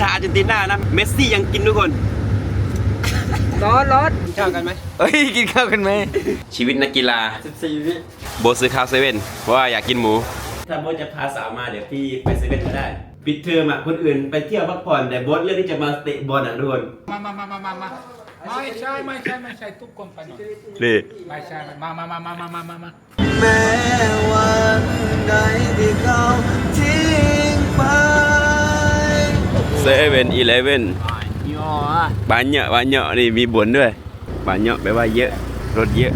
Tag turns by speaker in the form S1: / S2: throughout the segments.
S1: ชาอาร์เจนตินานะ เมสซี่ยังกินทุกคน
S2: ร้อนร้อน
S1: ข้าวกันไหม
S2: เฮ้ย กินข้าวกันไหม
S1: ชีวิตนักกีฬา
S2: 14วิ
S1: โบทซื้อข้าวเซเว่นเพราะว่าอยากกินหมู ถ้าโบทจะพาสาวมาเดี๋ยวพี่ไปเซเว่นก็ได้ ปิดเทอมอะคนอื่นไปเที่ยวพักผ่อนแต่โบทเลือกที่จะมาเตะบอลอะทุกคน
S3: มามามามามามาไม่ใช่ไม่ใช่ไม่ใช่ทุกคนไปหน่อย
S1: นี่
S3: ไม่ใช่มามามามามามามามา
S2: แม้วันใดที่เขาทิ้งไป
S1: เซเว่นอีเลเว่น
S2: ย่อ
S1: banyak banyak ni mi bun ด้วย banyak แปลว่าเยอะรถเยอะ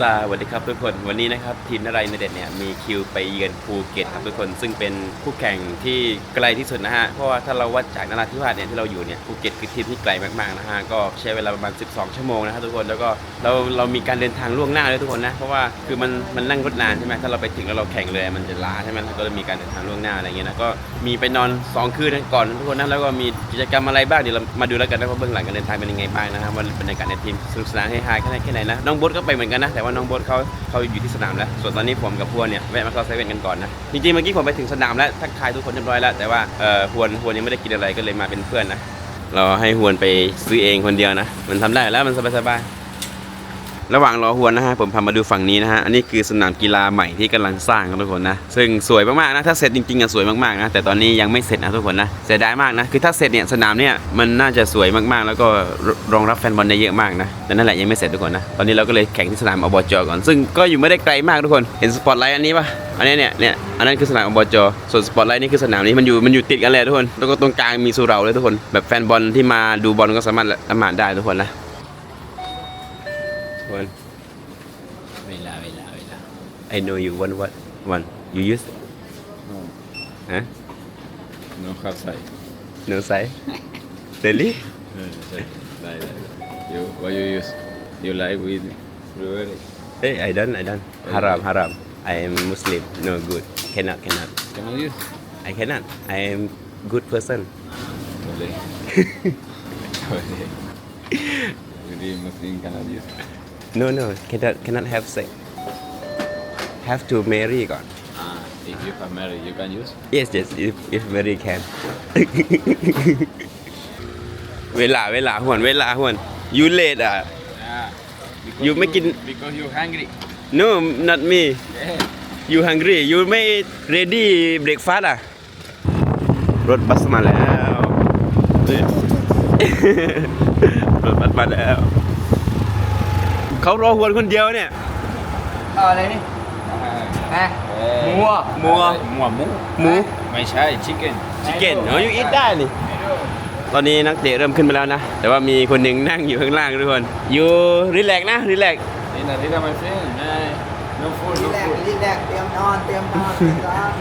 S1: สวัสดีครับทุกคนวันนี้นะครับทีมนารายในเด็ดเนี่ยมีคิวไปเยือนภูเก็ตครับทุกคนซึ่งเป็นคู่แข่งที่ไกลที่สุดนะฮะเพราะว่าถ้าเราวัดจากนราธิวาสเนี่ยที่เราอยู่เนี่ยภูเก็ตคือทีมที่ไกลมากๆนะฮะก็ใช้เวลาประมาณ 12 ชั่วโมงนะครับทุกคนแล้วก็เราเรามีการเดินทางล่วงหน้าด้วยทุกคนนะเพราะว่าคือมันมันนั่งรถนานใช่ไหมถ้าเราไปถึงแล้วเราแข่งเลยมันจะล้าใช่ไหมก็เลยมีการเดินทางล่วงหน้าอะไรเงี้ยนะก็มีไปนอน 2 คืนก่อนทุกคนนะแล้วก็มีกิจกรรมอะไรบ้างเดี๋ยวเรามาดูแล้วกันนะว่าเบื้องหลังการเดินทางเป็นยังไงบ้างนะครับว่าบรรยากาศในทีมสนุกสนานให้ฮาแค่ไหนแค่ไหนนะน้องบ๊ก็ไปเหมือนกันนะแต่ว่าน้องโบ๊ทเขาเขาอยู่ที่สนามแล้ว ส่วนตอนนี้ผมกับพวนเนี่ยแวะมาเข้าเซเว่นกันก่อนนะ จริงๆเมื่อกี้ผมไปถึงสนามแล้วทักทายทุกคนเรียบร้อยแล้ว แต่ว่าเอ่อพวนพวนยังไม่ได้กินอะไรก็เลยมาเป็นเพื่อนนะ เราให้ฮวนไปซื้อเองคนเดียวนะ มันทำได้แล้วมันสบายๆ ระหว่างรอฮวนนะฮะผมพามาดูฝั่งนี้นะฮะอันนี้คือสนามกีฬาใหม่ที่กำลังสร้างครับทุกคนนะซึ่งสวยมากๆนะถ้าเสร็จจริงๆอะสวยมากๆนะแต่ตอนนี้ยังไม่เสร็จนะทุกคนนะเสียดายมากนะคือถ้าเสร็จเนี่ยสนามเนี่ยมันน่าจะสวยมากๆ แล้วก็รองรับแฟนบอลได้เยอะมากนะแต่นั่นแหละยังไม่เสร็จทุกคนนะตอนนี้เราก็เลยแข่งที่สนามอบจก่อน ซึ่งก็อยู่ไม่ได้ไกลมากทุกคนเห็นสปอตไลท์อันนี้ปะอันนี้เนี่ยเนี่ยอันนั้นคือสนามอบจส่วนสปอตไลท์นี่คือสนามนี้มันอยู่มันอยู่ติดกันเลยทุกคนแล้วก็ตรงกลางมีสุเหราเลยทุกคน แบบแฟนบอลที่มาดูบอลก็สามารถละหมาดได้ทุกคนนะ I know you. One what? One. You use?
S3: No.
S1: Huh?
S3: No have say
S1: no say really?
S3: Đây. You, what you use? You like with brewery?
S1: hey I don't I don't haram haram. I am Muslim. No good. Cannot cannot.
S3: Cannot I use?
S1: I cannot. I am good person.
S3: Boleh. Boleh. Jadi Muslim cannot use.
S1: no no. Cannot cannot have sex have to marry ก่อน
S3: Ah, if you have married, you can use.
S1: yes yes if if marry can เวลาเวลาหวนเวลาหวน you late อะ
S3: Yeah. Because
S1: You make it-
S3: because you hungry.
S1: no not me
S3: Yeah.
S1: you hungry you ไม่ ready breakfast อะ รถบัสมาแล้ว รถบัสมาแล้ว เขารอหวนคนเดียวเนี่ย
S2: เอาอะไรนี่ แหมหมูอะ
S1: หมูอะ
S3: หมูอะหมู
S1: หมู
S3: ไม่ใช่ chicken
S1: ชิคเก้นอ๋อยูอิทได้นี่ตอนนี้นักเตะเริ่มขึ้นมาแล้วนะ แต่ว่ามีคนหนึ่งนั่งอยู่ข้างล่างทุกคน อยู่รีแลกนะรีแลก
S3: นี่นะนี่นะ my friend Hey, no food
S2: รี
S3: no
S2: แลก
S3: food
S2: รีแลกเตรียมนอนเตรียมนอนเตรียมนอน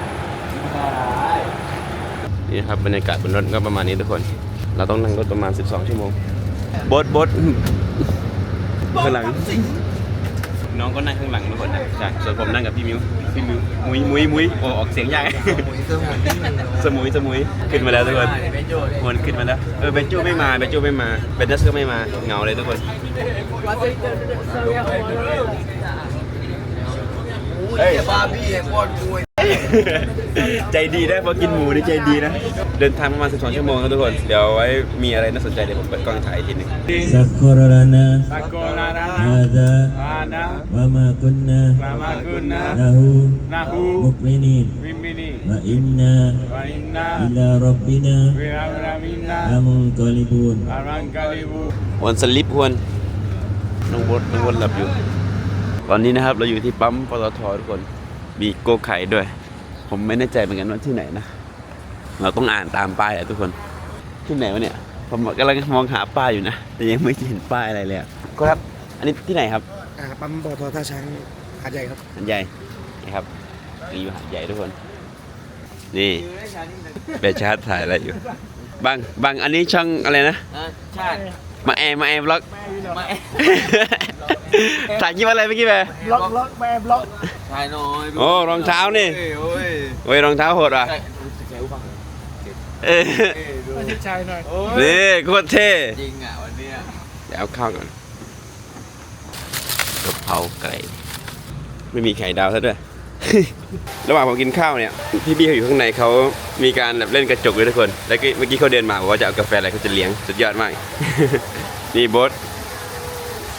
S1: นี่นะครับบรรยากาศบนรถก็ประมาณนี้ทุกคน เราต้องนั่งรถประมาณ 12 ชั่วโมงบดบดข้างหลัง น้องก็นั่งข้างหลังทุกคนนะใช่ส่วนผมนั่งกับพี่มิวพี่มิวมุยมุยมุยโอ้ออกเสียงยาก สมุยสมุยขึ้นมาแล้วทุกคนมันขึ้นมาแล้วเออเบนจูไม่มาเบนจูไม่มาเบนดัสก็ไม่มาเหงาเลยทุกคน
S2: เฮ้ยบาร์บี้ไอ้พวกมวย
S1: ใจดีนะพอกินหมูนี่ใจดีนะ เดินทางประมาณ 12 ชั่วโมงครับทุกคน เดี๋ยวไว้มีอะไรน่าสนใจเดี๋ยวผมเปิดกล้องถ่ายอีกทีหนึง
S4: سخر لنا
S3: Sakolana
S4: هذا
S3: Ana
S4: وما كنا
S3: Ramakuna
S4: له
S3: Nahu
S4: مقرنين
S3: Mimini
S4: وإنا
S3: Wa inna
S4: إلى ربنا
S3: Wiramina
S4: لمنقلبون
S3: Arangkalibu
S1: วันสลิปวนน้องบดน้องบดหลับอยู่ ตอนนี้นะครับเราอยู่ที่ปั๊มปตททุกคน มีโกไข่ด้วย ผมไม่แน่ใจเหมือนกันว่าที่ไหนนะ เราต้องอ่านตามป้ายอะทุกคน ที่ไหนวะเนี่ย ผมกำลังมองหาป้ายอยู่นะ แต่ยังไม่เห็นป้ายอะไรเลยอะก็ครับ อันนี้ที่ไหนครับ
S2: อ่าปั๊มปตทท่าช้างหาดใหญ่ครับ
S1: หาดใหญ่นี่ครับนี่อยู่หาดใหญ่ทุกคน นี่เบชาร์ตถ่ายอะไรอยู่ บางบางอันนี้ช่องอะไรนะ
S2: ใช่
S1: มาแอร์มาแอร์บล็อกถ่ายคลิปอะไรเมื่อกี้ไป
S2: บล็อกบล็อกแม่บล็อก
S3: ใช่น้อย
S1: โอ้รองเท้านี่
S3: โอ้ย
S1: โอ้ยรองเท้าโหดว่ะเออ
S2: ไม่ใช่ชายหน่อย
S1: นี่โคตรเท่
S3: จริงอะวันเนี้ย
S1: เดี๋ยวเอาข้าวก่อนกะเพราไก่ไม่มีไข่ดาวซะด้วย ระหว่างผมกินข้าวเนี่ยพี่บี้เขาอยู่ข้างในเขามีการแบบเล่นกระจกด้วยทุกคน แล้วก็เมื่อกี้เขาเดินมาบอกว่าจะเอากาแฟอะไรเขาจะเลี้ยงสุดยอดมาก นี่โบส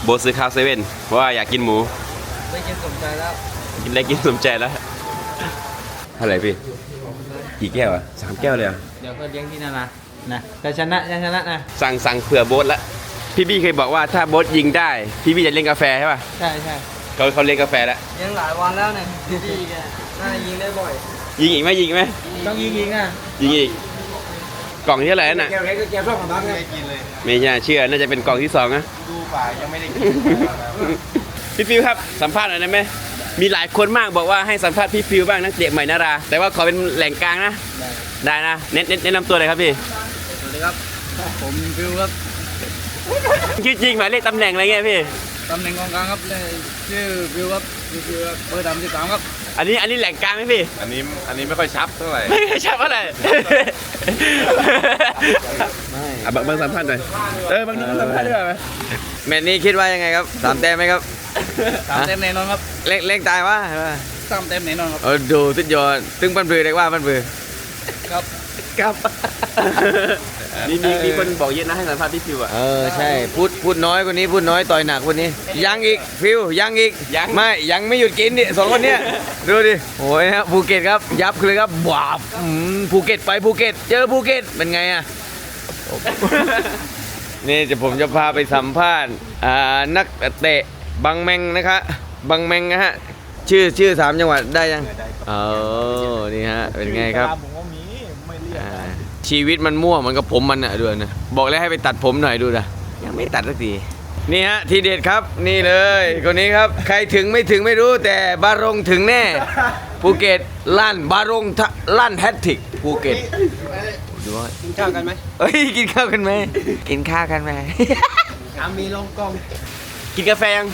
S1: โบสซื้อข้าวเซเว่นเพราะว่าอยากกินหมู
S2: ไม่กินสมใจแล้ว
S1: กินได้กินสมใจแล้วเท่าไหร่พี่กี่แก้วอะสามแก้วเลยเหรอ
S2: เดี๋ยวก็เลี้ยงที่นั่นนะนะแต่ชนะยังชนะนะ
S1: สั่งสั่งเผื่อโบสละพี่บี้เคยบอกว่าถ้าโบสยิงได้ พี่บี้จะเล่นกาแฟใช่ป่ะ
S2: ใช่ใช่
S1: เขาเขาเล่นกาแฟแล้ว
S2: เลี้ยงหลายวันแล้วเนี่ยดีแกน่าจะยิงได้บ่อย
S1: ยิงอีกไหมยิงอีกไหม
S2: ต้องยิงยิงอะ
S1: ยิงอีก กล่องที่เท่าไหร่นั่นน่ะ
S2: แก้วเล็กก็แก้วส้มของน้องไงกินเลย
S1: ไม่ใช่เชื่อน่าจะเป็นกล่องที่สองนะ
S2: ดูป่ายังไม่ได้กิน
S1: พี่ฟิวครับสัมภาษณ์หน่อยได้ไหมมีหลายคนมากบอกว่าให้สัมภาษณ์พี่ฟิวบ้างนักเตะใหม่นารา แต่ว่าขอเป็นแหล่งกลางนะได้นะเน้นเน้นแนะนำตัวเลยครับพี่
S2: สวัสดีครับ ผมฟิวครับ
S1: ชื่อจริงหมายเลขตำแหน่งอะไรเงี้ยพี่
S2: ตำแหน่งกองกลางครับเลย ชื่อฟิวครับชื่อฟิวครับเบอร์ดำที่สามครับ
S1: อันนี้อันนี้แหล่งกลางไหมพี่
S3: อันนี้อันนี้ไม่ค่อยชับเท่าไหร่
S1: ไม่ใช่ชับอะไร อะบางบางสัมภาษณ์หน่อยเออบางทีสัมภาษณ์ด้วยไหม
S2: แมตช์นี้คิดว่ายังไงครับสามแต้มไหมครับ
S5: สามเต็มแน่นอนครับ
S2: เล่งเล่งตายว่า
S5: สามเต็มแน่นอนครับ
S2: เออดูสุดยอดตึงปันปือเรียกว่าปันปือ
S5: ครับ
S2: ครับ
S1: มีมีมีคนบอกเยอะนะให้สัมภาษณ์พี่ฟิวอะ
S2: เออใช่พูดพูดน้อยกว่านี้พูดน้อยต่อยหนักกว่านี้ ยังอีกฟิวยังอีก
S1: ยัง
S2: ไม่ยังไม่หยุดกินนี่สองคนเนี้ยดูดิโอ้ยฮะภูเก็ตครับยับเลยครับบวาบอืมภูเก็ตไปภูเก็ต เจอภูเก็ตเป็นไงอะ นี่จะผมจะพาไปสัมภาษณ์อ่านักเตะบังแมงนะคะบังแมงนะฮะชื่อชื่อสามจังหวัดได้ยังเออนี่ฮะเป็นไงครับ
S5: ผมก็มีไม่เรียก
S2: อ่า ชีวิตมันมั่วเหมันกับผมมันอะด้วยนะบอกแล้วให้ไปตัดผมหน่อยดูนะยังไม่ตัดสักทีนี่ฮะทีเด็ดครับนี่เลยคนนี้ครับ ใครถึงไม่ถึงไม่รู้แต่บารงถึงแน่ภูเก็ตลั่นบารงทะลั่นแฮตทริกภูเก็ตดูว่า
S5: กินข้าวกันไหม
S2: เอ้ยกินข้าวกันไหมกินข้าวกันไหม
S5: ถามมีลงกล้อง
S1: กินกาแฟยัง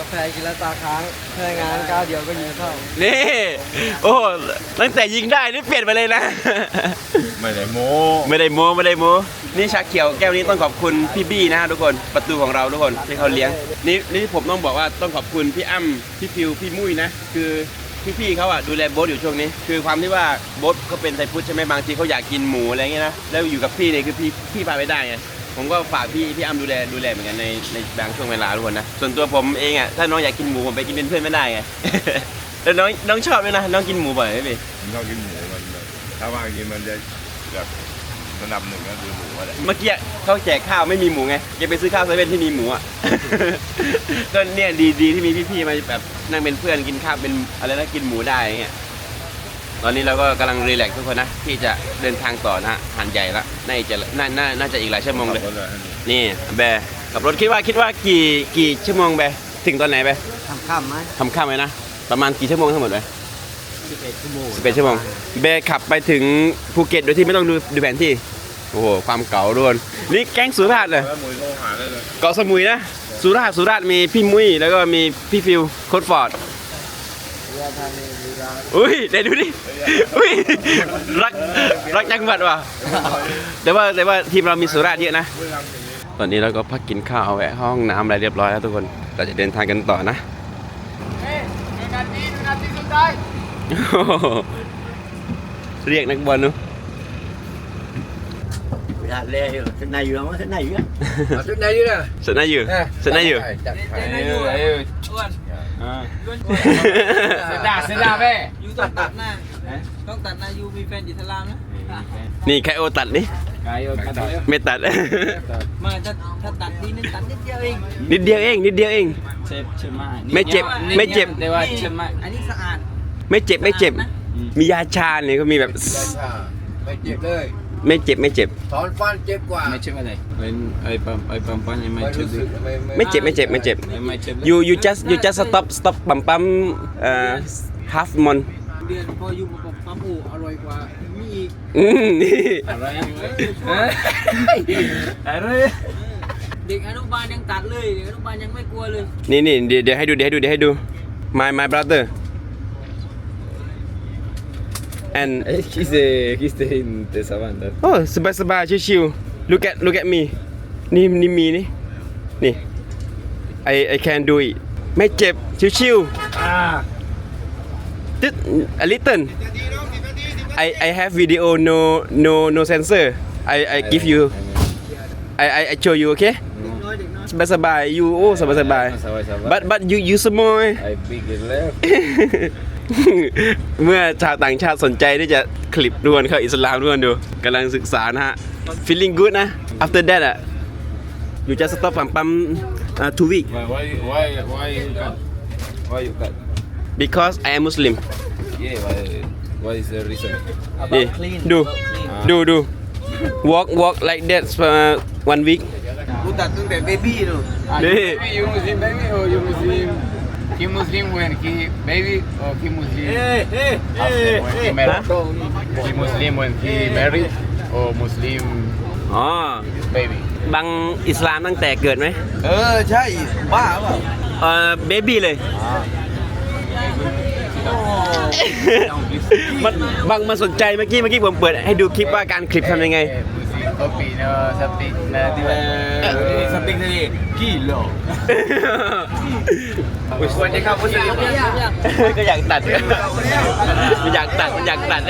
S5: กาแฟกินแล้วตาค้างเพื่องานก้าวเดียวก็ยิงเข้า
S1: นี่ โอ้ตั้งแต่ยิงได้นี่เปลี่ยนไปเลยนะ
S3: ไม่ได้โม้
S1: ไม่ได้โม้ไม่ได้โม้นี่ชาเขียวแก้วนี้ต้องขอบคุณพี่บี้นะฮะทุกคนประตูของเราทุกคนที่เขาเลี้ยงนี่นี่ผมต้องบอกว่าต้องขอบคุณพี่อ้ำพี่ฟิวพี่มุ้ยนะ คือพี่ๆเขาอะดูแลโบ๊ทอยู่ช่วงนี้ คือความที่ว่าโบ๊ทเขาเป็นไทยพุทธใช่ไหมบางทีเขาอยากกินหมูอะไรเงี้ยนะแล้วอยู่กับพี่เนี่ยคือพี่พี่พาไปได้ไง ผมก็ฝากพี่พี่อ้ำดูแลดูแลเหมือนกันในในบางช่วงเวลาทุกคนนะ ส่วนตัวผมเองอะถ้าน้องอยากกินหมูผมไปกินเป็นเพื่อนไม่ได้ไง แล้วน้องน้องชอบไหมนะน้องกินหมูบ่อยไหมพี่
S3: ผมชอบกินหมูมันแบบถ้าว่ากินมันจะแบบระดับหนึ่งก็คือหมูอะแหละ
S1: เมื่อกี้เขาแจกข้าวไม่มีหมูไงแกไปซื้อข้าวเซเว่นที่มีหมูอะ ก็เนี่ยดีดีที่มีพี่ๆมาแบบนั่งเป็นเพื่อนกินข้าวเป็นอะไรนะกินหมูได้อย่างเงี้ย ตอนนี้เราก็กำลังรีแลกซ์ทุกคนนะ ที่จะเดินทางต่อนะฮะหันใหญ่ละน่าจะน่าน่าน่าจะอีกหลายชั่วโมงเลย
S3: ขับรถเลย
S1: นี่แบร์ขับรถคิดว่าคิดว่ากี่กี่ชั่วโมงแบร์ถึงตอนไหนแบร์
S5: ทำข้ามไหม
S1: ทำข้ามไหมนะ ประมาณกี่ชั่วโมงทั้งหมดแบร์
S5: สิบเอ็ดชั่วโมง
S1: สิบเอ็ดชั่วโมงแบร์ขับไปถึงภูเก็ตโดยที่ไม่ต้องดูดูแผนที่ โอ้โห ความเก๋าด้วนนี่แก๊งสุราษฎร์เลย
S3: แล้วหมูโทรหาได้เลย
S1: เกาะสมุยนะ สุราษฎร์สุราษฎร์มีพี่มุ้ยแล้วก็มีพี่ฟิวโคดฟอร์ด อุ้ยเดี๋ยวดูดิอุ้ยรักรักจังหวัดว่ะแต่ว่าแต่ว่าทีมเรามีสุราษฎร์เยอะนะ ตอนนี้เราก็พักกินข้าวแวะห้องน้ำอะไรเรียบร้อยแล้วทุกคน เราจะเดินทางกันต่อนะโอ้โหเรียกนักบอลเนุ
S5: อยากเล่อยู่เส้นในอยู่แล้วเส้นในอยู่อะ
S2: ชุดไหนดีล่ะ
S1: สนายอยู่สนายอยู่
S3: จัดไป
S5: เส้นดาเส้นดาแม่
S2: ยูต้องตัดหน้า ต้องตัดหน้ายูมีแฟนอิสลามนะ
S1: นี่ใครโอตัดนี่
S5: ไก่กันเลย
S1: ไม่ตัด
S2: มาถ้าถ้าตัดทีนึงตัดนิดเดียวเอง
S1: นิดเดียวเองนิดเดียวเอง
S5: เจ็บใช่ไหม
S1: ไม่เจ็บไม่เจ็บ
S5: แต่ว่าใช่ไหม
S2: อันนี้สะอาด
S1: ไม่เจ็บไม่เจ็บ มียาชาเนี่ยก็มีแบบ
S6: ไม่เจ็บเลย
S1: ไม่เจ็บไม่เจ็บ
S6: ถอนฟันเจ็บกว่า
S5: ไม่ใช่อะไรเป็นไอ้ปั๊มไอ้ปั๊มปั๊มยังไม่
S6: ไม่
S5: เจ็บ
S6: รู้สึกไม่
S1: ไม่เจ็บไม่เจ็บไม่เจ็บ
S5: ไม่เจ็บ
S1: you you just you just stop stop ปั๊มปั๊มเอ่อ half mon
S2: เดือนพอยูมาบอกปั๊มอูอร่อยกว่ามีอีก
S1: อืมนี่
S5: อะไรอะไร
S2: เด็กอนุบาลยังตัดเลยเด็กอนุบาลยังไม่กลัวเลย
S1: นี่นี่เดี๋ยวเดี๋ยวให้ดูเดี๋ยวให้ดูเดี๋ยวให้ดู my my brother and
S3: He's a he's the in the savannah
S1: โอ้สบายสบายชิวๆ look at look at me นี่นี่มีนี่นี่ I I can do it ไม่เจ็บชิวๆ just a little I I have video no no no censor I I give you I I I show you okay สบายสบายอยู่โอ้สบายสบาย
S3: Sabar-sabar.
S1: but but you you small
S3: I big and left.
S1: เมื่อชาวต่างชาติสนใจที่จะคลิปดวนเข้าอิสลามดวนดูกำลังศึกษานะฮะ feeling good นะ after that อะ you just stop ปั๊มปั๊ม uh, two week
S3: Why, why, why, why you cut? Why you cut?
S1: because I am Muslim
S3: Yeah, why, what is the reason?
S1: นี่ดูดูดู walk walk like that for one week
S2: กูตัดตั้งแต่เบบี้ดู
S1: นี่
S3: you Muslim baby or you Muslim? He Muslim when he baby or he Muslim? after when he married? He Muslim when he married or Muslim
S1: อ๋อ
S3: baby?
S1: บังอิสลามตั้งแต่เกิดไหม
S2: เออใช่บ้าเปล่า
S1: เอ่อเบบี้เลย มันบังมาสนใจเมื่อกี้เมื่อกี้ผมเปิดให้ดูคลิปว่าการคลิปทำยังไง
S3: Muslim kopi no something nanti
S2: สติ๊กนี่กี่โลสวัสดีครับผู้ชม
S1: ก็อยากตัด มันอยากตัด มันอยากตัด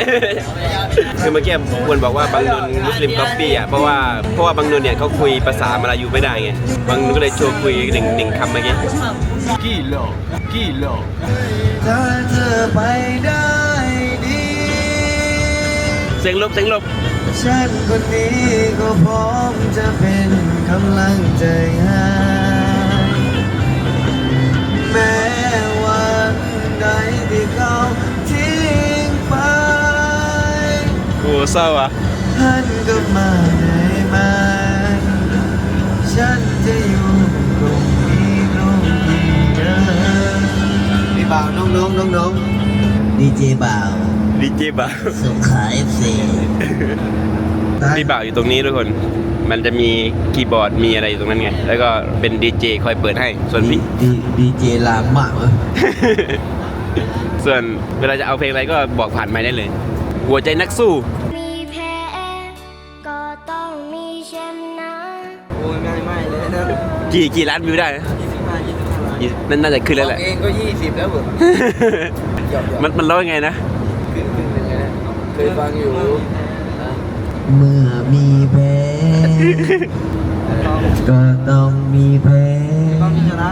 S1: คือเมื่อกี้ควรบอกว่าบางนุนมุสลิมก๊อปปี้อะ เพราะว่า เพราะว่าบางนุนเนี่ยเขาคุยภาษามาลายูไม่ได้ไง บางนุนก็เลยชว์คุยหนึ่งหนึ่งคำเมื่อกี้
S2: กี่โลกี่โล
S5: ถ้าเธอไปได้ดี
S1: เสียงลบเสียงลบ
S5: ฉันคนนี้ก็พร้อมจะเป็นกำลังใจให้แม้วันใดที่เขาทิ้งไป
S1: โอ้เศร้าอะ
S5: ท่านก็มาได้ไหมฉันจะอยู่ตรงนี้ตรงนี้เดิม
S2: พี่บ่าวน้องน้องน้องน้อง
S5: ดีเจบ่าว
S1: ดีเจบ่าว
S5: สงขลาเอฟซี
S1: พี่บ่าวอยู่ตรงนี้ทุกคน มันจะมีคีย์บอร์ดมีอะไรอยู่ตรงนั้นไง แล้วก็เป็นดีเจคอยเปิดให้ ส่วนพี่
S5: ดีดีเจลามมากเว้ย
S1: ส่วนเวลาจะเอาเพลงอะไรก็บอกผ่านไมค์ได้เลย หัวใจนักสู้
S7: มีแพ้ก็ต้องมีชนะ
S5: โอ้ยไม่ไม่เลยนะ
S1: กี่กี่ล้านวิวได้นะ
S5: ยี่สิบห้ายี่สิบห้าล้าน
S1: ยี่นั่นน่าจะขึ้นแล้วแหละ
S2: เองก็ยี่สิบแล้วเหรอ
S1: มันมันร้องยังไงนะ
S2: ขึ้นขึ้นหนึ่งเลยนะเคยฟังอยู่
S5: เมื่อมีแพ้ก็ต้องมีแพ้ต้องมีชนะ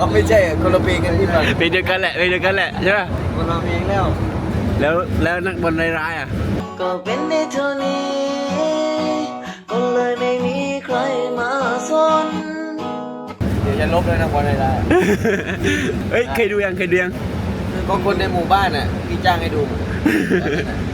S2: อ๋อไม่ใช่อะคนละเพลงกันที่ฟัง
S1: เพลงเดียวกันแหละเพลงเดียวกันแหละใช่ป่ะ
S5: คนเราเองแล้ว
S1: แล้วแล้วนักบอลร้ายๆอะ
S5: ก็เป็นได้เท่านี้ก็เลยไม่มีใครมาสน
S2: เดี๋ยวจะลบเลยนะบอลได้
S1: เฮ้ยเคยดูยังเคยดูยัง
S2: ก็คนในหมู่บ้านน่ะพี่จ้างให้ดู
S1: เ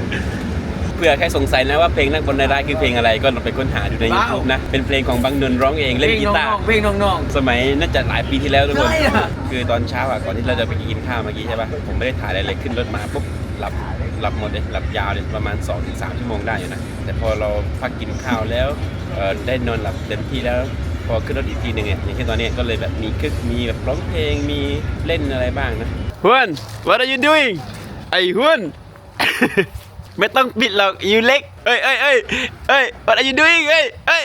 S1: ผื่อใครสงสัยนะว่าเพลงนักบอลร้ายๆคือเพลงอะไรก็ลองไปค้นหาดูใน YouTube นะ เป็นเพลงของบังนนร้องเองเล่นกีตาร์
S2: เพลงน้อง
S1: สมัยน่าจะหลายปีที่แล้วทุกคน
S2: ใช่อะ
S1: คือตอนเช้าอะก่อนที่เราจะไปกินข้าวเมื่อกี้ใช่ป่ะ ผมไม่ได้ถ่ายอะไรเลยขึ้นรถมาปุ๊บหลับหลับหมดเลยหลับยาวเลยประมาณ 2-3ถึงชั่วโมงได้อยู่นะ แต่พอเราพักกินข้าวแล้วเอ่อได้นอนหลับเต็มที่แล้วพอขึ้นรถอีกทีหนึ่งเนี่ยอย่างเช่นตอนเนี้ยก็เลยแบบมีคึกมีแบบร้องเพลงมีเล่นอะไรบ้างนะฮวน what are you doing ไอ้ฮวน ไม่ต้องปิดหรอกอยู่เล็กเอ้ยเอ้ยเอ้ยเอ้ย what are you doing เอ้ยเอ้ย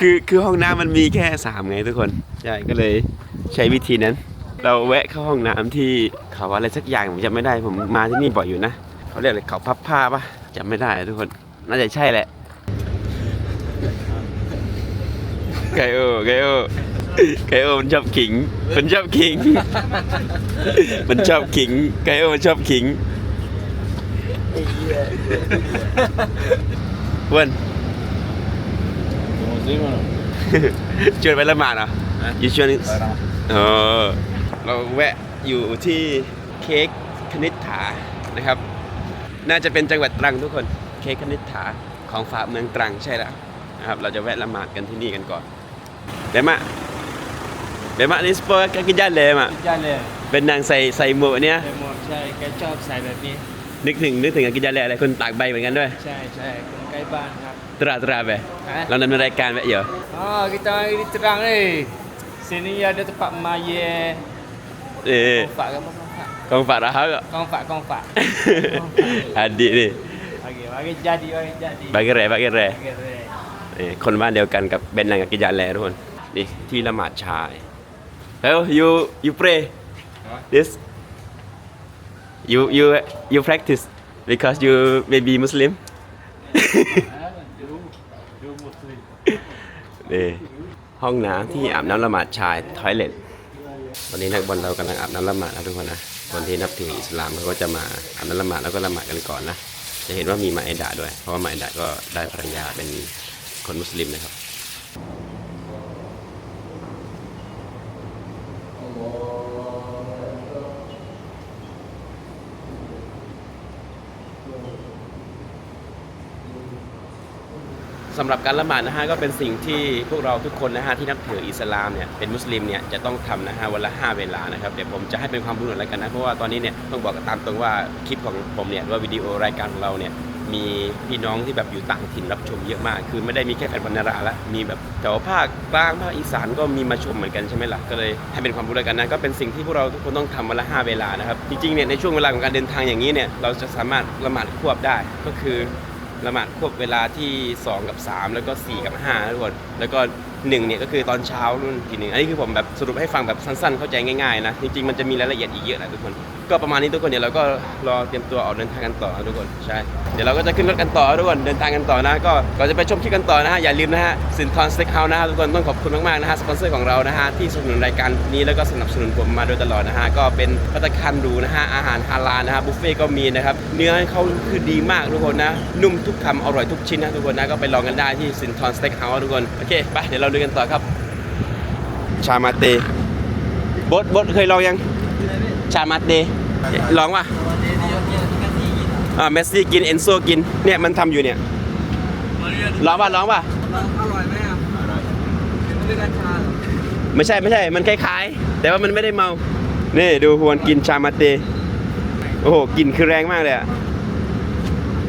S1: คือคือห้องน้ำมันมีแค่สามไงทุกคนใช่ก็เลยใช้วิธีนั้น เราแวะเข้าห้องน้ำที่เขาอะไรสักอย่างผมจำไม่ได้ผมมาที่นี่บ่อยอยู่นะเขาเรียกอะไรเขาพับผ้าปะจำไม่ได้ทุกคนน่าจะใช่แหละไกโอไกโอไกโอมันชอบขิง มันชอบขิง มันชอบขิงไกโอมันชอบขิง อ้วน
S3: Muslim or no?
S1: ชวนไปละหมาดเหรอยูชวนเออเราแวะอยู่ที่เค้กคณิษฐานะครับ น่าจะเป็นจังหวัดตรังทุกคนเค้กคณิษฐาของฝากเมืองตรังใช่แล้วนะครับ เราจะแวะละหมาดกันที่นี่กันก่อนเดมะเดมะนี่สปอร์ตกินยันเลยมะ
S5: จันเลย
S1: เป็นนางใส่ใส่หมวกอันเนี้ย
S5: ใส่หมวกใช่ แกชอบใส่แบบนี้
S1: นึกถึงนึกถึงกินยันเลยอะไรคนตากใบเหมือนกันด้วย
S5: ใช่ใช่คนใกล้บ้านครับ
S1: ตราตราไป
S5: ฮะ
S1: เราดำเนินรายการไปเหรอ
S5: Oh, kita hari ni terang ni. Sini ada tempat maya.
S1: เออ
S5: Kongfak ke apa kongfak?
S1: กองฝากราคาก็
S5: Kongfak, kongfak.
S1: adik ni
S5: Okey, mari jadi, mari jadi.
S1: บาเกเรบาเกเร
S5: Okey, okey.
S1: นี่คนบ้านเดียวกันกับเบนนังกับกิจานแลทุกคนนี่ที่ละหมาดชายแล้ว you you pray this you you you practice because you maybe Muslim นี่ห้องน้ำที่อาบน้ำละหมาดชายทอยเลทตอนนี้นักบอลเรากำลังอาบน้ำละหมาดนะทุกคนนะ คนที่นับถืออิสลามเขาก็จะมาอาบน้ำละหมาดแล้วก็ละหมาดกันก่อนนะ จะเห็นว่ามีมาเอดาด้วย เพราะว่ามาเอดาก็ได้ภรรยาเป็นคนมุสลิมนะครับ สำหรับการละหมาดนะฮะก็เป็นสิ่งที่พวกเราทุกคนนะฮะที่นับถืออิสลามเนี่ยเป็นมุสลิมเนี่ยจะต้องทำนะฮะวันละ5เวลานะครับเดี๋ยวผมจะให้เป็นความรู้หน่อยแล้วกันนะเพราะว่าตอนนี้เนี่ยต้องบอกกันตามตรงว่าคลิปของผมเนี่ยหรือว่าวิดีโอรายการของเราเนี่ยมีพี่น้องที่แบบอยู่ต่างถิ่นรับชมเยอะมาก คือไม่ได้มีแค่แฟนบอลนาราละมีแบบแถวภาคกลางภาคอีสานก็มีมาชมเหมือนกันใช่ไหมล่ะก็เลยให้เป็นความรู้แล้วกันนะก็เป็นสิ่งที่พวกเราทุกคนต้องทำวันละ5เวลานะครับจริงๆเนี่ยในช่วงเวลาของการเดินทางอย่างนี้เนี่ยเราจะสามารถละหมาดควบได้ก็คือ ละหมาดควบเวลาที่ 2 กับ 3 แล้วก็ 4 กับ 5 ทุกคน แล้วก็1เนี่ยก็คือตอนเช้านู่นทีหนึ่งอันนี้คือผมแบบสรุปให้ฟังแบบสั้นๆ เข้าใจง่ายๆนะ จริงๆ มันจะมีรายละเอียดอีกเยอะนะทุกคนก็ประมาณนี้ทุกคนเดี๋ยวเราก็รอเตรียมตัวออกเดินทางกันต่อทุกคนใช่เดี๋ยวเราก็จะขึ้นรถกันต่อทุกคนเดินทางกันต่อนะ ก็ก่อนจะไปชมคลิปกันต่อนะฮะอย่าลืมนะฮะสินทรสเต็กเฮาส์นะฮะทุกคนต้องขอบคุณมากๆนะฮะสปอนเซอร์ของเรานะฮะที่สนับสนุนรายการนี้แล้วก็สนับสนุนผมมาโดยตลอดนะฮะก็เป็นพัตตาคารหรูนะฮะอาหารฮาลาลนะฮะบุฟเฟ่ต์ก็มีนะครับเนื้อเขาคือดีมากทุกคนนะนุ่มทุกคำอร่อยทุกชิ้นนะทุกคนนะก็ไปลองกันได้ที่สินทรสเต็กเฮาส์ทุกคนโอเคไปเดี๋ยวเราดูกันต่อครับ ชามาเตบดบดเคยลองยัง ชามาเตลองป่ะอ่าเมสซี่กินเอนโซกินเนี่ยมันทำอยู่เนี่ยลองป่ะลองป่ะ
S6: อร่อยไหมอะอร่อยด้วยกัญชาเหรอ
S1: ไม่ใช่ไม่ใช่มันคล้ายๆ แต่ว่ามันไม่ได้เมานี่ดูฮวนกินชามาเตโอ้โหกลิ่นคือแรงมากเลยอะ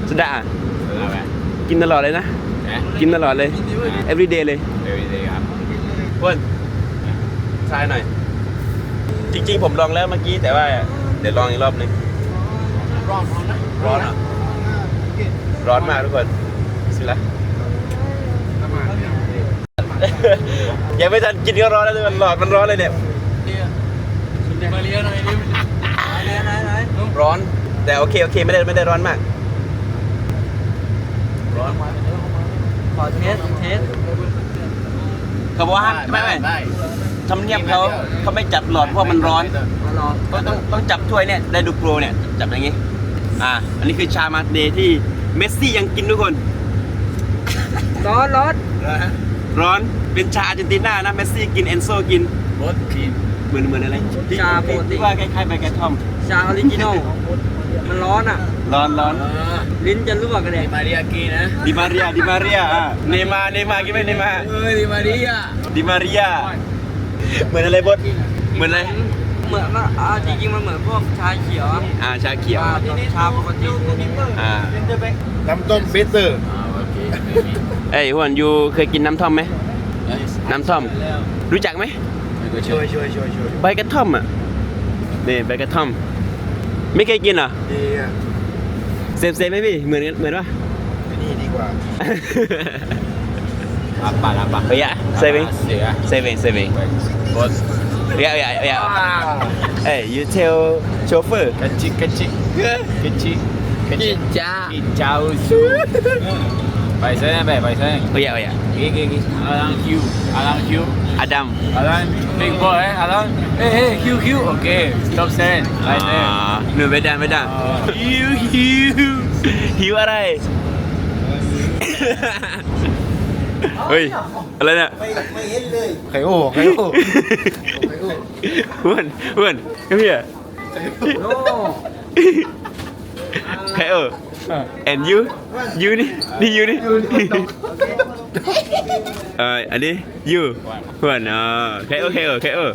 S1: สดากินตลอดเลยนะ กินตลอดเลย everyday เลย
S3: everyday ครับ
S1: ฮวนทรายหน่อย จริงๆผมลองแล้วเมื่อกี้แต่ว่า เดี๋ยวลองอีกรอบหนึง ร้อนร้อนเหรอ ร้อนมากทุกคนสิละยังไม่ทันกินก็ร้อนแล้วทุกคนหลอดมันร้อนเลยเนี่ย
S6: มาเลี้ยหน่อยดิไหนไหนไหน
S1: ร้อน แต่โอเคโอเคไม่ได้ไม่ได้ร้อนมาก ร้อน
S6: ขอเทสเทส
S1: เขาบอกว่าห้ามไม่ไม่ ทำเนียบเขาเขาไม่จับหลอดเพราะมันร้อน
S6: มารอ
S1: ก็ต้องต้องจับถ้วยเนี่ยได้ดูโปรเนี่ยจับอย่างงี้ อ่า อันนี้คือชามาเดย์ที่เมสซี่ยังกินทุกคน
S6: ร้อนร้อน
S1: ร้อนเป็นชาอาร์เจนตินานะเมสซี่กินเอนโซกิน
S3: บดกิน
S1: เหมือนเหมือนอะไรที่
S6: ชาปกติ
S1: ที่ว่าคล้ายๆใบกระท่อม
S6: ชาออริจินอลมันร้อนอะ
S1: ร้อนร้อน
S6: ลิ้นจะรั่วกันเลย
S3: มาเรียกินนะ
S1: ดิมาเรียดิมาเรียอะเนมาเนมากินไหมเนมา
S3: เอ้ยดิมาเรีย
S1: ดิมาเรีย เหมือนอะไรบดเหมือนอะไร
S6: เหมือนมันอ่าจริงๆมันเหมือนพวกชาเขียวอะ
S1: อ่า ชาเขียว
S6: อ่าแบบชาปกติ
S1: อ่า
S3: น้ำต้มเบเตอร์โอเค
S1: เอ้ยฮวนยูเคยกินน้ำท่อมไหม น้ำท่อม รู้จักไหม
S3: ช่วยช่วยช่วยช่วย
S1: ใบกระท่อมอะ นี่ใบกระท่อม ไม่เคยกินเหรอ
S3: ดีอะ
S1: เซฟเซฟไหมพี่ เหมือนกันเหมือนปะ
S3: นี่ดีกว่า apa apa
S1: Oh ya, saving,
S3: ya.
S1: Saving, saving.
S3: bos.
S1: Ya, ya, ya. Hey, you tell chauffeur.
S3: kecil kecil kecil kecil
S6: Kicau.
S3: kicau su. Baik saya baik baik saya.
S1: Oh ya, oh ya.
S3: gini gini alang Q alang Q.
S1: Adam.
S3: alang big boy eh alang. Eh eh Q Q. Okay stop stand. Right there
S1: Ah, no, beda, beda.
S3: Ah.
S1: Hiu, hiu. Hiu อะไรเฮ้ย อะไรเนี่ย
S3: ไข่โอ้ไข่โอ้
S1: อ้วนอ้วนก็พี่อะ
S6: โอ้
S1: ใครเออ and you you นี่นี่ you นี่เอออันนี้ you อ้วนอ่าใครเออใครเออใครเออ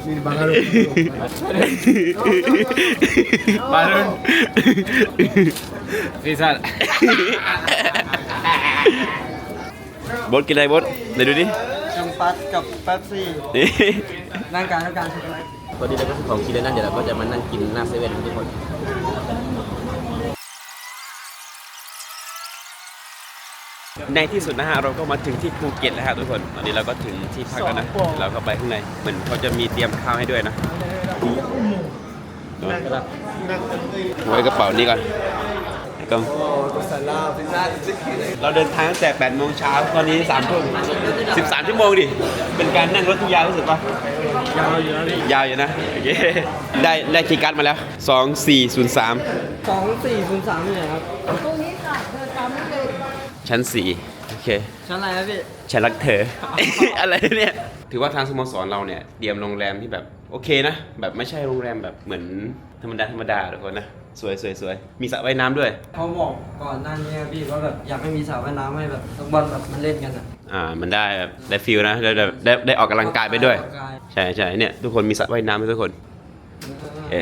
S3: Balon. Rizal
S1: บดกินอะไรบดไหนดูดิ
S6: จังปัสกับแป๊บซี่
S1: นี่
S6: ร่างกายร่างกายช็อกโกแลต
S1: ตอนนี้เราก็ซื้อของกินแล้วนั่นเดี๋ยวเราก็จะมานั่งกินหน้าเซเว่นทุกคนในที่สุดนะฮะเราก็มาถึงที่ภูเก็ตแล้วฮะทุกคนตอนนี้เราก็ถึงที่พักแล้วนะเราก็ไปข้างในเหมือนเขาจะมีเตรียมข้าวให้ด้วยนะไว้กระเป๋านี้ก่อน ก็เราเดินทางตั้งแต่8โมงเช้าตอนนี้3ทุ่ม13ชั่วโมงดิ เป็นการนั่งรถที่ยาวที่สุดปะยาวอยู่นะยาวอยู่นะโอเคได้ได้คีย์การ์ดมาแล้ว 2403
S6: สองสี่ศูนย์สามเนี่ยครับ
S1: ชั้น 4 โอเค
S6: ชั้นอะไรครับพี่
S1: ฉันรักเธอ อะไรเนี่ย ถือว่าทางสโมสรเราเนี่ย เตรียมโรงแรมที่แบบโอเคนะ แบบไม่ใช่โรงแรมแบบเหมือนธรรมดาธรรมดาทุกคนนะ สวยสวยสวยมีสระว่ายน้ำด้วย
S6: เขาบอกก่อนหน้านี้ครับพี่ว่าแบบอยากให้มีสระว่ายน้ำให้แบบนักบอลแบบมาเล่นกันอะ
S1: อ่า มันได้แบบได้ฟิลนะได้ได้ได้ได้ออกกำลังกายไปด้วย
S6: ออกกำลังกาย
S1: ใช่ใช่เนี่ยทุกคนมีสระว่ายน้ำให้ทุกคนโอเค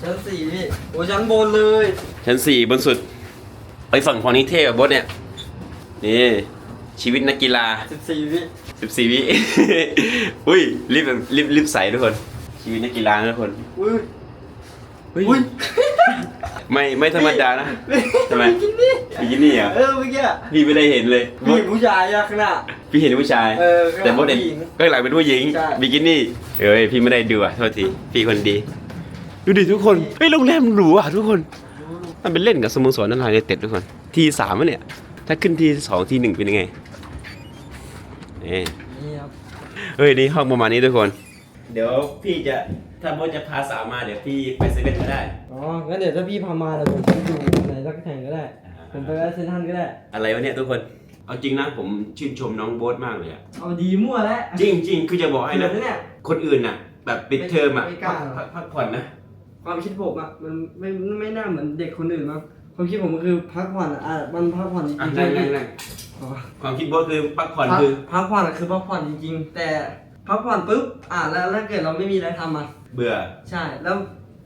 S6: ชั้นสี่พี่โอ้ชั้นบนเลย
S1: ชั้นสี่บนสุด ไปฝั่งฝั่งนี้เท่กับบดเนี่ยนี่ชีวิตนักกีฬา
S6: สิบสี่พี่
S1: 14 วิ อุ้ยรีบแบบรีบรีบใส่ทุกคน ชีวิตนักกีฬานะทุกคน
S6: อุ้ย
S1: เฮ้ย
S6: อุ้ย
S1: ไม่ไม่ธรรมดานะทำไม
S6: กินนี่
S1: บิกินี่เหรอ
S6: เออเมื่อกี้อะ
S1: พี่ไม่ได้เห็นเลย
S6: ผู้หญิงผู้ชายอะข้างหน้า
S1: พี่เห็นผู้ชาย
S6: เออ
S1: แต่โบทเห็น
S6: ผู้หญิง
S1: ก็หลังเป็นผู้หญิง
S6: ใช่
S1: บิกินี่เอ้ยพี่ไม่ได้ดูอะโทษทีพี่คนดี ดูดิทุกคนเฮ้ยโรงแรมหรูอะทุกคนมันเป็นเล่นกับสโมสรนารายณ์ยูไนเต็ดทุกคนทีสามวะเนี่ย ถ้าขึ้นทีสองทีหนึ่งเป็นยังไงนี่
S6: นี่ครับ
S1: เฮ้ยนี่ห้องประมาณนี้ทุกคน เดี๋ยวพี่จะถ้าโบทจะพาสาวมาเดี๋ยวพี่ไปเซเว่นก็ได้
S6: อ๋อ งั้นเดี๋ยวถ้าพี่พามาเดี๋ยวผมไปดูไหนสักแห่งก็ได้ ผมไปแวะเซนทรันก็ได้
S1: อะไรวะเนี่ยทุกคนเอาจริงนะผมชื่นชมน้องโบ๊ทมากเลยอะ
S6: เอาดีมั่วแล้ว
S1: จริงจริงคือจะบอกให้
S6: เดี๋
S1: นะ
S6: ยวเนี่ย
S1: คนอื่นน่ะ แบบปิดเทอมอะ
S6: ไม่กล้า
S1: พักพักผ่อนนะ
S6: ความคิดผมอะมันไม่ไม่น่าเหมือนเด็กคนอื่นมั้งความคิดผมก็คือพักผ่อนอะอะมันพักผ่อนจริง
S1: อะ
S6: ๆ
S1: นั่ง
S6: ใช่
S1: นั่ง
S6: ไหม
S1: นั่ง
S6: อ๋อ
S1: ความคิดโบ๊ทคือพักผ่อน
S6: พัก
S1: คือ
S6: พักผ่อนอะคือพักผ่อนจริงๆ แต่ พักผ่อนปุ๊บอะแล้วถ้าเกิดเราไม่มีอะไรทำอะ
S1: เบื่อ
S6: ใช่ แล้ว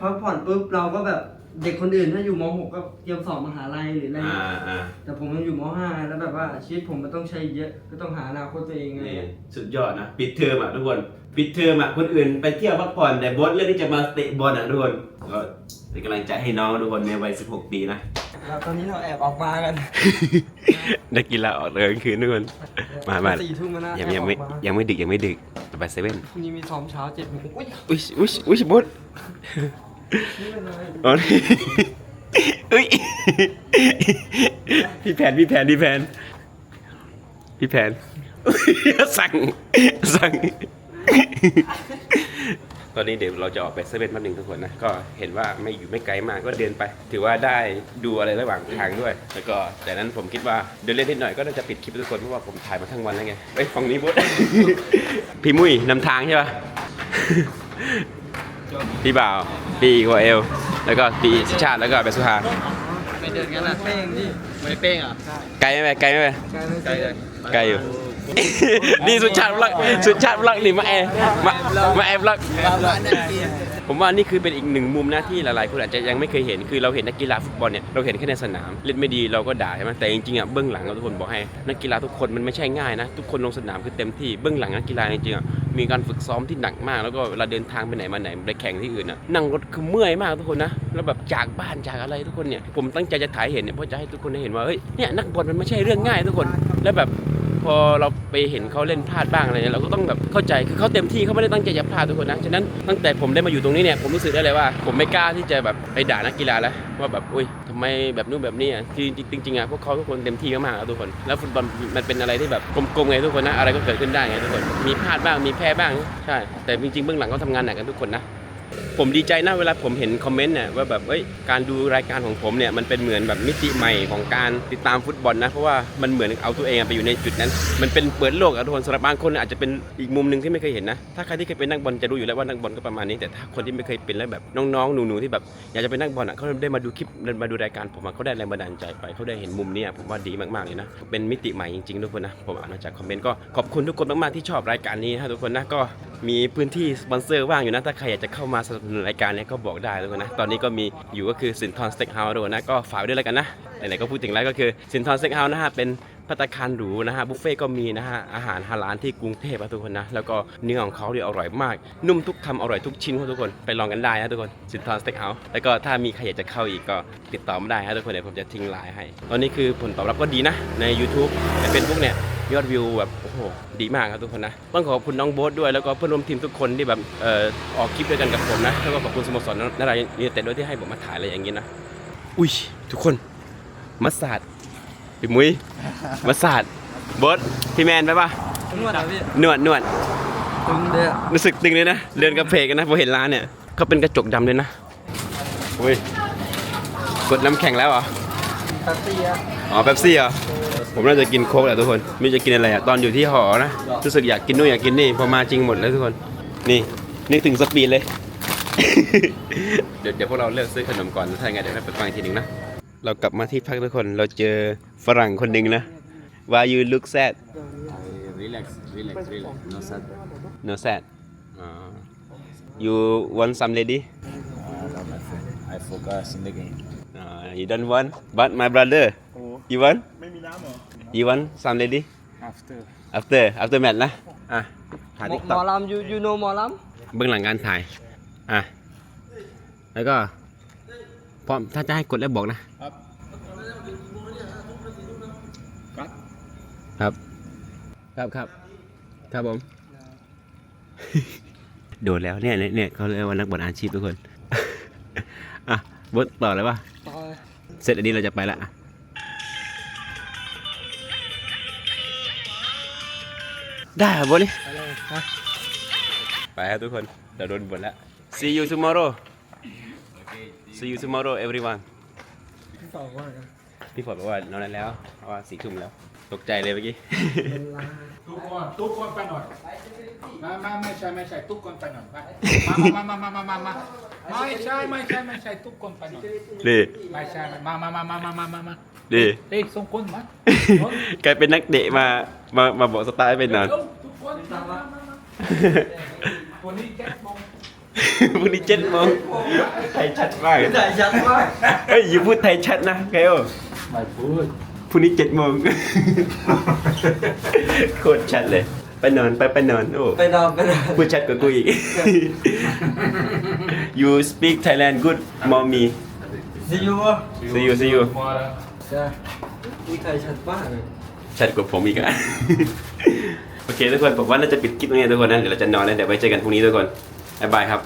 S6: พักผ่อนปุ๊บเราก็แบบ เด็กคนอื่นถ้าอยู่ม .6 ก็เตรียมสอบมหาลัยหรืออะไร
S1: อ่าอ่า
S6: แต่ผมยังอยู่ม .5 แล้วแบบว่าชีวิตผมมันต้องใช้เยอะก็ต้องหาอนาคตตัวเองไง
S1: นี่สุดยอดนะปิดเทอมอะทุกคนปิดเทอมอะคนอื่นไปเที่ยวพักผ่อนแต่โบ๊ทเลือกที่จะมาเตะบอลอะทุกคนก็เป็นกำลังใจให้น้องทุกคนในวัย 16 ปีนะ
S6: แล้วตอนนี้เราแอบออกมากัน
S1: นักกีฬาออกเลยกลางคืนทุกคน มามา
S6: สี่ทุ่มแล้วนะ
S1: ยัง
S6: แอบ
S1: ยัง
S6: ออก
S1: ไม่
S6: มา
S1: ยังไม่ดึกยังไม่ดึกไปเซเว่น
S6: พรุ่งนี้มีซ้อมเช้าเจ็ดโมงอุ้ย
S1: อุ้ยอุ้ยอุ้ยโบ๊ท
S6: นี่เป็น อ๋
S1: อนี่เอ้ยพี่แผนพี่แผนพี่แผนพี่แผนสั่งสั่ง ตอนนี้เดี๋ยวเราจะออกไปเซเว่นแป๊บนึงทุกคนนะ ก็เห็นว่าไม่อยู่ไม่ไกลมากก็เดินไป ถือว่าได้ดูอะไรระหว่างทางด้วย แล้วก็แต่นั้นผมคิดว่าเดินเล่นนิดหน่อยก็น่าจะปิดคลิปทุกคนเพราะว่าผมถ่ายมาทั้งวันแล้วไงเอ้ยฝั่งนี้บุ๊พี่มุ้ยนำทางใช่ปะพี่บ่าว พี่โคเอลแล้วก็พี่ชาติแล้วก็เบสุฮา
S6: ไปเดินกันนะเป้งพี่ไม่เป้งอะ
S1: ไกลไหมไปไกลไหมไป
S6: ไกลเลย
S1: ไกลอยู่ นี่สุดชาติบลักสุดชาติบลักนี่มาแอร์มามาแอร์บลักผมว่านี่คือเป็นอีกหนึ่งมุมนะที่หลายๆคนอาจจะยังไม่เคยเห็นคือเราเห็นนักกีฬาฟุตบอลเนี่ยเราเห็นแค่ในสนามเล่นไม่ดีเราก็ด่าใช่ไหมแต่จริงๆอะเบื้องหลังเราทุกคนบอกให้นักกีฬาทุกคนมันไม่ใช่ง่ายนะทุกคนลงสนามคือเต็มที่เบื้องหลังนักกีฬาจริงๆอะมีการฝึกซ้อมที่หนักมาก แล้วก็เวลาเดินทางไปไหนมาไหนไปแข่งที่อื่นอะนั่งรถคือเมื่อยมากทุกคนนะแล้วแบบจากบ้านจากอะไรทุกคนเนี่ยผมตั้งใจจะถ่ายเห็นเนี่ยเพื่อจะให้ทุกคนได้เห็นว่าเฮ้ยเนี่ยนักบอลมันไม่ใช่เรื่องง่ายทุกคนแล้วแบบ พอเราไปเห็นเขาเล่นพลาดบ้างอะไรเนี่ยเราก็ต้องแบบเข้าใจคือเขาเต็มที่เขาไม่ได้ตั้งใจจะพลาดทุกคนนะฉะนั้นตั้งแต่ผมได้มาอยู่ตรงนี้เนี่ยผมรู้สึกได้เลยว่า ผมไม่กล้าที่จะแบบไปด่านักกีฬาแล้วว่าแบบอุ้ยทำไมแบบนู้นแบบนี้อะคือจริงๆอะพวกเขาทุกคนเต็มที่มากๆทุกคน แล้วฟุตบอลมันเป็นอะไรที่แบบกลมๆไงทุกคนนะอะไรก็เกิดขึ้นได้ไงทุกคนมีพลาดบ้างมีแพ้บ้างใช่แต่จริงๆเบื้องหลังเขาทำงานหนักกันทุกคนนะ ผมดีใจนะเวลาผมเห็นคอมเมนต์เนี่ยว่าแบบเอ้ยการดูรายการของผมเนี่ยมันเป็นเหมือนแบบมิติใหม่ของการติดตามฟุตบอลนะเพราะว่ามันเหมือนเอาตัวเองไปอยู่ในจุดนั้น มันเป็นเปิดโลกอะทุกคนสำหรับบางคนอาจจะเป็นอีกมุมหนึ่งที่ไม่เคยเห็นนะถ้าใครที่เคยเป็นนักบอลจะรู้อยู่แล้วว่านักบอลก็ประมาณนี้แต่ถ้าคนที่ไม่เคยเป็นแล้วแบบน้องๆหนูๆที่แบบอยากจะเป็นนักบอลอะเขาได้มาดูคลิปมาดูรายการผมเขาได้แรงบันดาลใจไปเขาได้เห็นมุมนี้ผมว่าดีมากๆเลยนะเป็นมิติใหม่จริงๆทุกคนนะผมอ่านมาจากคอมเมนต์ก็ขอบคุณทุกคนมากๆที่ชอบรายการนี้นะทุกคนนะก็มีพื้นที่สปอนเซอร์ว่างอยู่นะถ้าใครอยากจะเข้ามาสนับสนุนรายการเนี้ก็บอกได้แล้วนนะ ตอนนี้ก็มีอยู่ก็คือสินทรสเต็กเฮาส์ด้วยนะ ก็ฝากไว้ด้วยแล้วกันนะ ไหนๆก็พูดถึงแล้วก็คือสินทรสเต็กเฮาส์นะฮะเป็น พัตาคารหรูนะฮะบุฟเฟ่ก็มีนะฮะอาหารฮาลาลที่กรุงเทพะทุกคนนะแล้วก็เนื้อของเขาเนี่ยอร่อยมาก นุ่มทุกคำอร่อยทุกชิ้นทุกคนไปลองกันได้นะทุกคนสินทรสเต็กเฮาส์แล้วก็ถ้ามีใครอยากจะเข้าอีกก็ติดต่อมาได้ฮะทุกคนเดี๋ยวผมจะทิ้งไลน์ให้ ตอนนี้คือผลตอบรับก็ดีนะใน YouTube ใน Facebook เนี่ยยอดวิวแบบโอ้โหดีมากครับทุกคนนะต้องขอบคุณน้องโบ๊ทด้วยแล้วก็เพื่อนร่วมทีมทุกคนที่แบบเอ่อออกคลิปด้วยกันกับผมนะแล้วก็ขอบคุณสโมสรนารายณ์ยูไนเต็ดด้วยที่ให้ผมมาถ่ายอะไรอย่างนี้นะอุ้ยทุกคนมัสซาด พี่มุ้ยมัสซาดโบ๊ทพี่แมนไปปะ
S6: นวดอะพี่
S1: นวดนวด
S6: ตึงเลยอะ
S1: รู้สึกตึงเลยนะเดินกระเพกกันนะพอเห็นร้านเนี่ยเขาเป็นกระจกดำเลยนะอุ้ยกดน้ำแข็งแล้วเหรอ
S6: ตัดเตีย
S1: อ๋อเป๊ปซี่เหรอผมน่าจะกินโค้กแหละทุกคนไม่รู้จะกินอะไรอะตอนอยู่ที่หอนะรู้สึกอยากกินนู่นอยากกินนี่พอมาจริงหมดแล้วทุกคนนี่นึกถึงสปีดเลย เดี๋ยวเดี๋ยวพวกเราเลือกซื้อขนมก่อนถ้าอย่างไงเดี๋ยวเราไปฟังอีกทีหนึ่งนะ เรากลับมาที่พักทุกคน เราเจอฝรั่งคนหนึ่งนะ Why you look sad
S3: Relax, relax, relax. No sad.
S1: No sad You want some lady
S3: Uh, no, my friend. I focus in the game.
S1: uh, You don't want But my brother You want
S3: ไม่มีน้ำหรอ
S1: You want some lady
S3: After.
S1: after after match นะอะถ่าย
S6: หม
S1: ติ๊ก
S6: หม
S1: ต็อ
S6: อกลำยูยูโนหมอล
S1: เบื้องหลังการถ่ายอะแล้วก็ พร้อมถ้าจะให้กดแล้วบอกนะ
S3: ครับ
S1: ครับครับ ครับครับผม โดดแล้วเนี่ยเนี่ยเนี่ยเขาเรียกว่านักบอลอาชีพทุกคน อะบดต่อเลยป่ะำ
S6: ต่อเลย
S1: เสร็จอันนี้เราจะไปละอะได้เหรอบดนี่
S6: ไปเลยฮะ
S1: ไปครับทุกคนเราโดนบทแล้ว see you tomorrow see you tomorrow everyone
S6: พี่สองว่ากัน
S1: พี่ฝนบอกว่านอนได้แล้วเพราะว่าสี่ทุ่มแล้ว ตกใจเลยเมื่อกี้
S6: เป็นลา
S3: ทุกคนทุกคนไปหน่อยมามาไม่ใช่ไม่ใช่ทุกคนไปหน่อยไปมามามามามามามาไม่ใช่ไม่ใช่ไม่ใช่ทุกคนไปหน่อย
S1: นี่
S3: ไม่ใช่มามามามามามามามา
S1: นี่
S3: เฮ้ยส่งคนมาก
S1: ลายเป็นนักเตะมา มา มาบอกสไตล์ให้เป็นนอน
S3: ทุกคนมามามามาคนนี้แจ็คบง
S1: พรุ่งนี้เจ็ดโมงไทยชัดมาก
S6: ใส่ชัดมาก
S1: เฮ้ยอย่าพูดไทยชัดนะเกล
S3: ไม่พูด
S1: พรุ่งนี้เจ็ดโมงโคตรชัดเลย ไปนอนไปไปนอนโอ้
S6: ไปนอนไปนอน
S1: พูดชัดกว่ากูอีก you speak Thailand good mommy
S6: ซีอู
S1: see you see you
S6: ใช่นี่ใครชัดมากเลย
S1: ชัดกว่าผมอีกอะโอเคทุกคนผมว่าน่าจะปิดคลิปตรงนี้ทุกคนนะเดี๋ยวเราจะนอนแล้วเดี๋ยวไว้เจอกันพรุ่งนี้ทุกคน บ๊ายบายครับ